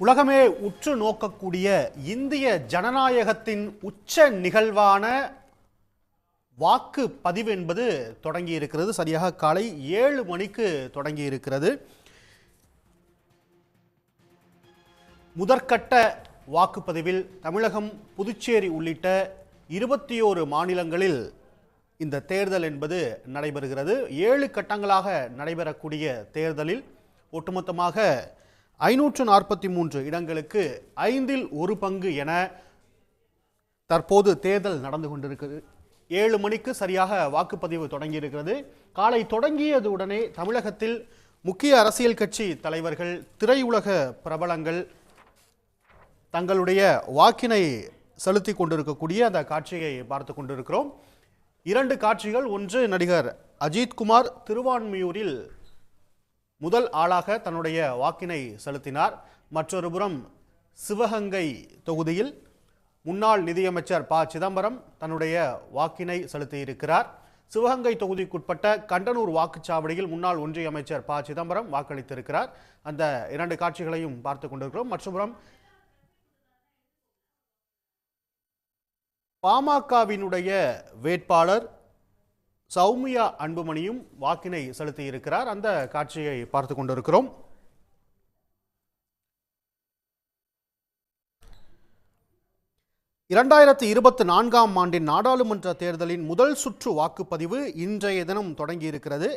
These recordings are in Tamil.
உலகமே உற்று நோக்கக்கூடிய இந்திய ஜனநாயகத்தின் உச்ச நிகழ்வான வாக்கு பதிவு என்பது தொடங்கி இருக்கிறது சரியாக காலை ஏழு மணிக்கு தொடங்கி இருக்கிறது முதற்கட்ட வாக்குப்பதிவில் தமிழகம் புதுச்சேரி உள்ளிட்ட இருபத்தி ஓரு மாநிலங்களில் இந்த தேர்தல் என்பது நடைபெறுகிறது. ஏழு கட்டங்களாக நடைபெறக்கூடிய தேர்தலில் ஒட்டுமொத்தமாக ஐநூற்று நாற்பத்தி மூன்று இடங்களுக்கு ஐந்தில் ஒரு பங்கு என தற்போது தேர்தல் நடந்து கொண்டிருக்கிறது ஏழு மணிக்கு சரியாக வாக்குப்பதிவு தொடங்கி இருக்கிறது காலை தொடங்கியதுடனே தமிழகத்தில் முக்கிய அரசியல் கட்சி தலைவர்கள் திரையுலக பிரபலங்கள் தங்களுடைய வாக்கினை செலுத்தி கொண்டிருக்கக்கூடிய அந்த காட்சியை பார்த்து கொண்டிருக்கிறோம். இரண்டு காட்சிகள். ஒன்று நடிகர் அஜித்குமார் திருவான்மியூரில் முதல் ஆளாக தன்னுடைய வாக்கினை செலுத்தினார். மற்றொரு புறம் சிவகங்கை தொகுதியில் முன்னாள் நிதியமைச்சர் ப. சிதம்பரம் தன்னுடைய வாக்கினை செலுத்தியிருக்கிறார். சிவகங்கை தொகுதிக்குட்பட்ட கண்டனூர் வாக்குச்சாவடியில் முன்னாள் ஒன்றிய அமைச்சர் ப. சிதம்பரம் வாக்களித்திருக்கிறார். அந்த இரண்டு காட்சிகளையும் பார்த்து கொண்டிருக்கிறோம். மற்றபுறம் பாமகவினுடைய வேட்பாளர் சௌமியா அன்புமணியும் வாக்கினை செலுத்தியிருக்கிறார். அந்த காட்சியை பார்த்து கொண்டிருக்கிறோம். இரண்டாயிரத்தி இருபத்தி நான்காம் ஆண்டின் நாடாளுமன்ற தேர்தலின் முதல் சுற்று வாக்குப்பதிவு இன்றைய தினம் தொடங்கியிருக்கிறது.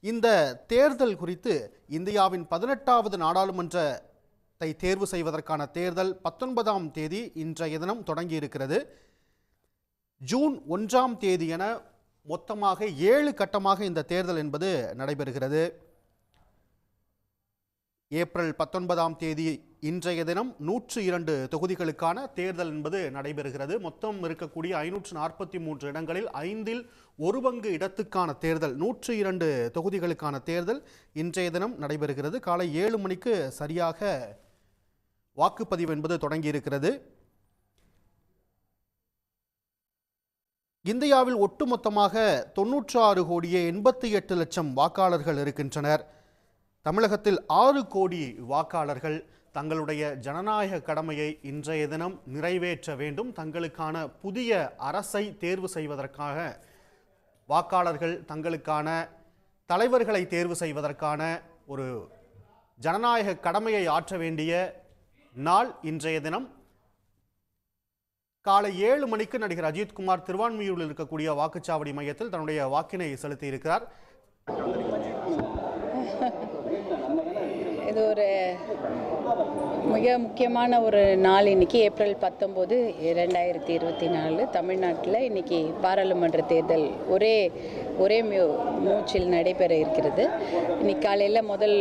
இந்த தேர்தல் குறித்து இந்தியாவின் பதினெட்டாவது நாடாளுமன்றத்தை தேர்வு செய்வதற்கான தேர்தல் பத்தொன்பதாம் தேதி இன்றைய தினம் தொடங்கியிருக்கிறது. ஜூன் ஒன்றாம் தேதி என மொத்தமாக ஏழு கட்டமாக இந்த தேர்தல் என்பது நடைபெறுகிறது. ஏப்ரல் பத்தொன்பதாம் தேதி இன்றைய தினம் நூற்று இரண்டு தொகுதிகளுக்கான தேர்தல் என்பது நடைபெறுகிறது. மொத்தம் இருக்கக்கூடிய ஐநூற்று நாற்பத்தி மூன்று இடங்களில் ஐந்தில் ஒரு பங்கு இடத்துக்கான தேர்தல் நூற்று இரண்டு தொகுதிகளுக்கான தேர்தல் இன்றைய தினம் நடைபெறுகிறது. காலை ஏழு மணிக்கு சரியாக வாக்குப்பதிவு என்பது தொடங்கியிருக்கிறது. இந்தியாவில் ஒட்டுமொத்தமாக தொன்னூற்று ஆறு கோடியே எண்பத்தி எட்டு லட்சம் வாக்காளர்கள் இருக்கின்றனர். தமிழகத்தில் ஆறு கோடி வாக்காளர்கள் தங்களுடைய ஜனநாயக கடமையை இன்றைய தினம் நிறைவேற்ற வேண்டும். தங்களுக்கான புதிய அரசை தேர்வு செய்வதற்காக வாக்காளர்கள் தங்களுக்கான தலைவர்களை தேர்வு செய்வதற்கான ஒரு ஜனநாயக கடமையை ஆற்ற வேண்டிய நாள் இன்றைய தினம். காலை ஏழு மணிக்கு நடிகர் அஜித்குமார் திருவான்மியூரில் இருக்கக்கூடிய வாக்குச்சாவடி மையத்தில் தன்னுடைய வாக்கினை செலுத்தியிருக்கிறார். இது ஒரு மிக முக்கியமான ஒரு நாள் இன்னைக்கு ஏப்ரல் பத்தொம்போது இரண்டாயிரத்தி இருபத்தி நாலு தமிழ்நாட்டில் இன்னைக்கு பாராளுமன்ற தேர்தல் ஒரே ஒரே மூச்சில் நடைபெற இருக்கிறது. இன்னைக்கு காலையில் முதல்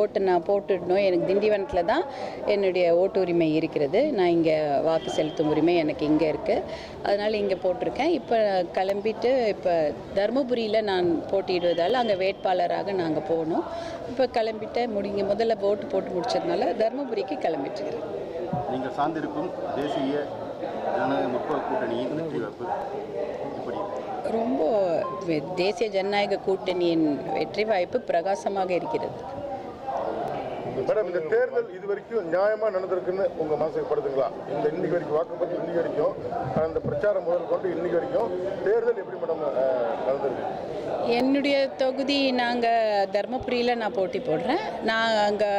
ஓட்டு நான் போட்டுடணும். எனக்கு திண்டிவனத்தில் தான் என்னுடைய ஓட்டு உரிமை இருக்கிறது. நான் இங்கே வாக்கு செலுத்தும் உரிமை எனக்கு இங்கே இருக்குது அதனால் இங்கே போட்டிருக்கேன். இப்போ கிளம்பிட்டு இப்போ தருமபுரியில் நான் போட்டியிடுவதால் அங்கே வேட்பாளராக நாங்கள் போகணும். இப்போ கிளம்பிட்டு முடிங்க முதல்ல ஓட்டு போட்டு முடிச்சதுனால தருமபுரிக்கு கிளம்பிட்டு இருக்கிறேன் நீங்கள் சார்ந்திருக்கும் தேசிய ஜனநாயக முற்போக்கு கூட்டணியின் வெற்றி வாய்ப்பு ரொம்ப தேசிய ஜனநாயக கூட்டணியின் வெற்றி வாய்ப்பு பிரகாசமாக இருக்கிறது. மேடம் இந்த தேர்தல் இது வரைக்கும் நியாயமா நடந்திருக்குன்னு உங்க மனசுக்கு படுதுங்களா இந்த இன்னைக்கு வரைக்கும் வாக்குப்பதிவு இன்னைக்கு வரைக்கும் அந்த பிரச்சாரம் முதல் கொண்டு இன்னைக்கு வரைக்கும் தேர்தல் எப்படி மேடம் நடந்திருக்கு? என்னுடைய தொகுதி நாங்கள் தருமபுரியில் நான் போட்டி போடுறேன். நான் அங்கே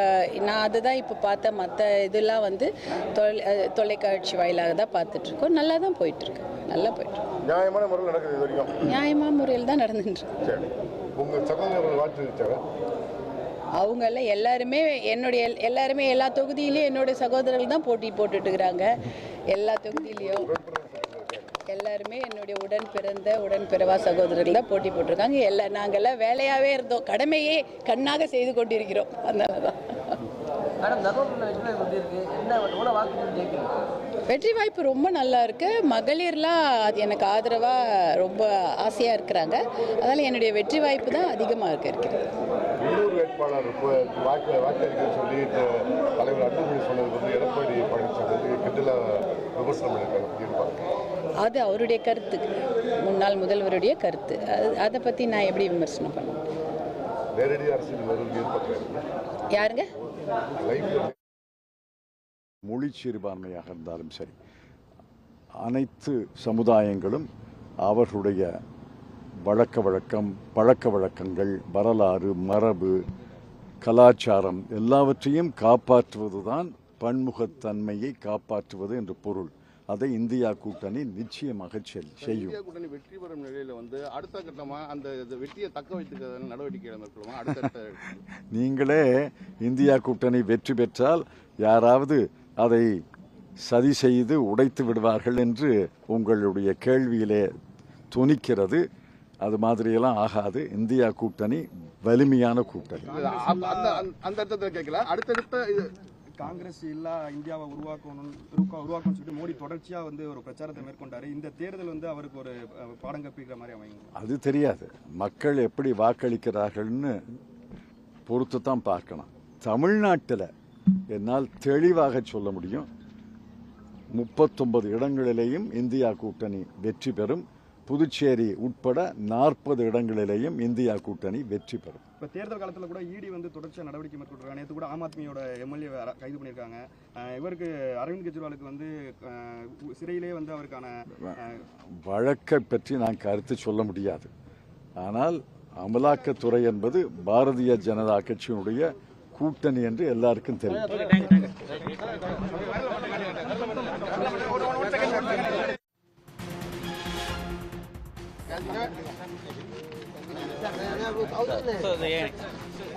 நான் அதுதான் இப்போ பார்த்த மற்ற இதெல்லாம் வந்து தொலை தொலைக்காட்சி வாயிலாக தான் பார்த்துட்ருக்கோம். நல்லா தான் போயிட்டுருக்கு நல்லா போயிட்டுருக்கு நியாயமான முறையில் நடக்குது இது வரைக்கும். நியாயமான முறையில் தான் நடந்துட்டு இருக்கு. சரி. உங்க சகோதரர்கள் வாக்கு இருக்காங்க அவங்க எல்லாம் எல்லாருமே என்னுடைய எல்- எல்லாருமே எல்லா தொகுதியிலையும் என்னுடைய சகோதரர்கள் தான் போட்டி போட்டுட்டு இருக்கிறாங்க எல்லா தொகுதியிலையும் எல்லாருமே என்னுடைய உடன் பிறந்த உடன் பிறவா சகோதரர்கள் தான் போட்டி போட்டிருக்காங்க. எல்லா நாங்கெல்லாம் வேலையாகவே இருந்தோம். கடமையே கண்ணாக செய்து கொண்டிருக்கிறோம். அதனால தான் வெற்றி இருக்கு? வாய்ப்பு ரொம்ப நல்லா இருக்கு. மகளிர்லாம் அது எனக்கு ஆதரவாக ரொம்ப ஆசையாக இருக்கிறாங்க. அதனால் என்னுடைய வெற்றி வாய்ப்பு தான் அதிகமாக இருக்கு இருக்கிறது உள்ளூர் வேட்பாளர் இப்போ வாக்கு வாக்களிக்க சொல்லி த- தலைவர் அன்புமணி சொன்னது வந்து எடப்பாடி பழனிசாமி வந்து கிண்டலாக விமர்சனம் பண்ணியிருக்காங்க இருப்பாங்க அது அவருடைய கருத்து. முன்னாள் முதல்வருடைய கருத்து. அது அதை பற்றி நான் எப்படி விமர்சனம் பண்ண நேரடி அரசியல் யாருங்க? மொழி சிறுபான்மையாக இருந்தாலும் சரி அனைத்து சமுதாயங்களும் அவர்களுடைய வழக்க வழக்கம் பழக்க வழக்கங்கள் வரலாறு மரபு கலாச்சாரம் எல்லாவற்றையும் காப்பாற்றுவதுதான் பன்முகத்தன்மையை காப்பாற்றுவது என்று பொருள். அதை இந்தியா கூட்டணி நிச்சயமாக செய்யும். கூட்டணி வெற்றி பெறும் நிலையில வந்து அடுத்த கட்டமா அந்த வெற்றியை தக்க வைத்துக்க நடவடிக்கை மேற்கொள்ளுமா அடுத்தடுத்த நீங்களே இந்தியா கூட்டணி வெற்றி பெற்றால் யாராவது அதை சதி செய்து உடைத்து விடுவார்கள் என்று உங்களுடைய கேள்வியிலே துணிக்கிறது. அது மாதிரியெல்லாம் ஆகாது. இந்தியா கூட்டணி வலிமையான கூட்டணி. அந்த அர்த்தத்தில் கேட்கல அடுத்தடுத்த இது காங்கிரஸ் இல்லா இந்தியாவை உருவாக்கணும் உருவா- உருவாக்கணும்னு சொல்லிட்டு மோடி தொடர்ச்சியா வந்து ஒரு பிரச்சாரத்தை மேற்கொண்டாரு. இந்த தேர்தல் வந்து அவருக்கு ஒரு பாடம் கற்பிக்கிற மாதிரி அமையும்? அது தெரியாது. மக்கள் எப்படி வாக்களிக்கிறார்கள்னு பொறுத்து தான் பார்க்கணும் தமிழ்நாட்டில் என்னால் தெளிவாக சொல்ல முடியும். முப்பத்தொன்பது இடங்களிலேயும் இந்தியா கூட்டணி வெற்றி பெறும். புதுச்சேரி உட்பட நாற்பது இடங்களிலேயும் இந்தியா கூட்டணி வெற்றி பெறும். இப்ப தேர்தல் காலத்துல கூட இடி வந்து தொடர்ச்சியா நடவடிக்கை மேற்கொண்டிருக்காங்க நேற்று கூட ஆம் ஆத்மியோட எம்எல்ஏ கைது பண்ணியிருக்காங்க. இவருக்கு அரவிந்த் கெஜ்ரிவாலுக்கு வந்து சிறையிலே வந்து அவருக்கான வழக்கை பற்றி நான் கருத்து சொல்ல முடியாது. ஆனால் அமலாக்கத்துறை என்பது பாரதிய ஜனதா கட்சியினுடைய கூட்டணி என்று எல்லாருக்கும் தெரியும்.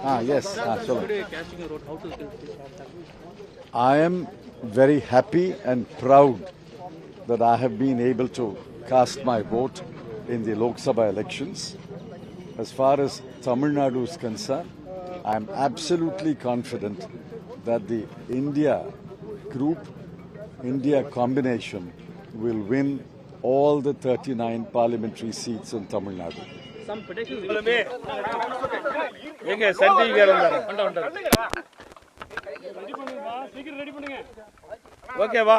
Ah, yes, ah, absolutely. I am very happy and proud that I have been able to cast my vote in the Lok Sabha elections. As far as Tamil Nadu is concerned, I am absolutely confident that the India group, India combination will win all the 39 parliamentary seats in Tamil Nadu. எங்க சர்டிபிகேட் ஓகேவா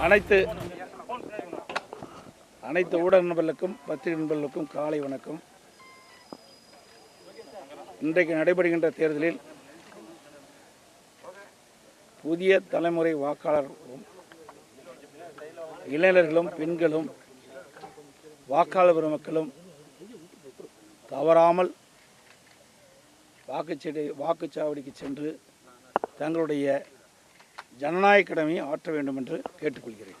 அனைத்து அனைத்து ஊடக நண்பர்களுக்கும் பத்திரிகை நண்பர்களுக்கும் காலை வணக்கம். இன்றைக்கு நடைபெறுகின்ற தேர்தலில் புதிய தலைமுறை வாக்காளர்களும் இளைஞர்களும் பெண்களும் வாக்காளர் பெருமக்களும் தவறாமல் வாக்குச்சீட்டை வாக்குச்சாவடிக்கு சென்று தங்களுடைய ஜனநாயக கடமையை ஆற்ற வேண்டும் என்று கேட்டுக்கொள்கிறேன்.